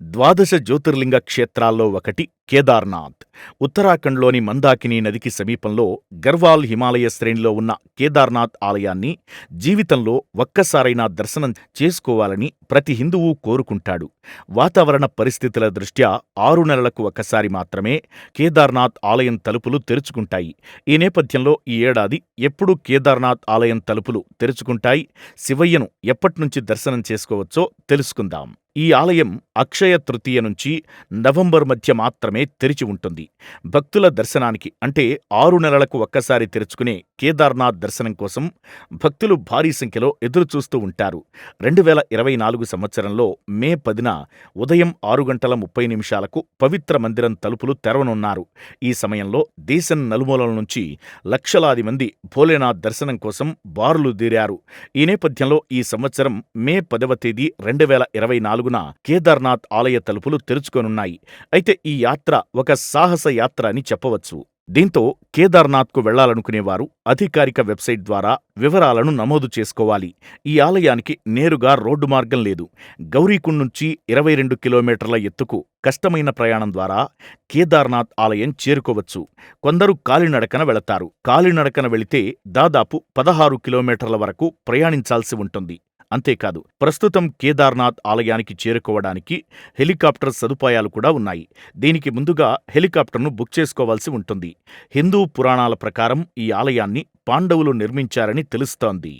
ద్వాదశ జ్యోతిర్లింగ క్షేత్రాల్లో ఒకటి. కేదార్నాథ్. ఉత్తరాఖండ్లోని మందాకిని నదికి సమీపంలో గర్వాల్ హిమాలయ శ్రేణిలో ఉన్న కేదార్నాథ్ ఆలయాన్ని జీవితంలో ఒక్కసారైనా దర్శనం చేసుకోవాలని ప్రతి హిందువూ కోరుకుంటాడు. వాతావరణ పరిస్థితుల దృష్ట్యా ఆరు నెలలకు ఒకసారి మాత్రమే కేదార్నాథ్ ఆలయం తలుపులు తెరుచుకుంటాయి. ఈ నేపథ్యంలో ఈ ఏడాది ఎప్పుడు కేదార్నాథ్ ఆలయం తలుపులు తెరుచుకుంటాయి? శివయ్యను ఎప్పట్నుంచి దర్శనం చేసుకోవచ్చో తెలుసుకుందాం. ఈ ఆలయం అక్షయ తృతీయ నుంచి నవంబర్ మధ్య మాత్రమే తెరిచి ఉంటుంది. భక్తుల దర్శనానికి అంటే ఆరు నెలలకు ఒక్కసారి తెరుచుకునే కేదార్నాథ్ దర్శనం కోసం భక్తులు భారీ సంఖ్యలో ఎదురుచూస్తూ ఉంటారు. రెండు వేల ఇరవై నాలుగు సంవత్సరంలో మే పదిన ఉదయం ఆరు గంటల ముప్పై నిమిషాలకు పవిత్ర మందిరం తలుపులు తెరవనున్నారు. ఈ సమయంలో దేశం నలుమూలల నుంచి లక్షలాది మంది భోలేనాథ్ దర్శనం కోసం బారులు దీరారు. ఈ నేపథ్యంలో ఈ సంవత్సరం మే పదవ తేదీ రెండు వేల ఇరవై నాలుగున కేదార్నాథ్ ఆలయ తలుపులు తెరుచుకోనున్నాయి. అయితే ఈ యాత్ర ఒక సాహస యాత్ర అని చెప్పవచ్చు. దీంతో కేదార్నాథ్కు వెళ్ళాలనుకునేవారు అధికారిక వెబ్సైట్ ద్వారా వివరాలను నమోదు చేసుకోవాలి. ఈ ఆలయానికి నేరుగా రోడ్డు మార్గం లేదు. గౌరీకుండ్ నుంచి ఇరవై రెండు కిలోమీటర్ల ఎత్తుకు కష్టమైన ప్రయాణం ద్వారా కేదార్నాథ్ ఆలయం చేరుకోవచ్చు. కొందరు కాలినడకన వెళతారు. కాలినడకన వెళితే దాదాపు పదహారు కిలోమీటర్ల వరకు ప్రయాణించాల్సి ఉంటుంది. అంతేకాదు ప్రస్తుతం కేదార్నాథ్ ఆలయానికి చేరుకోవడానికి హెలికాప్టర్ సదుపాయాలు కూడా ఉన్నాయి. దీనికి ముందుగా హెలికాప్టర్ను బుక్ చేసుకోవాల్సి ఉంటుంది. హిందూ పురాణాల ప్రకారం ఈ ఆలయాన్ని పాండవులు నిర్మించారని తెలుస్తోంది.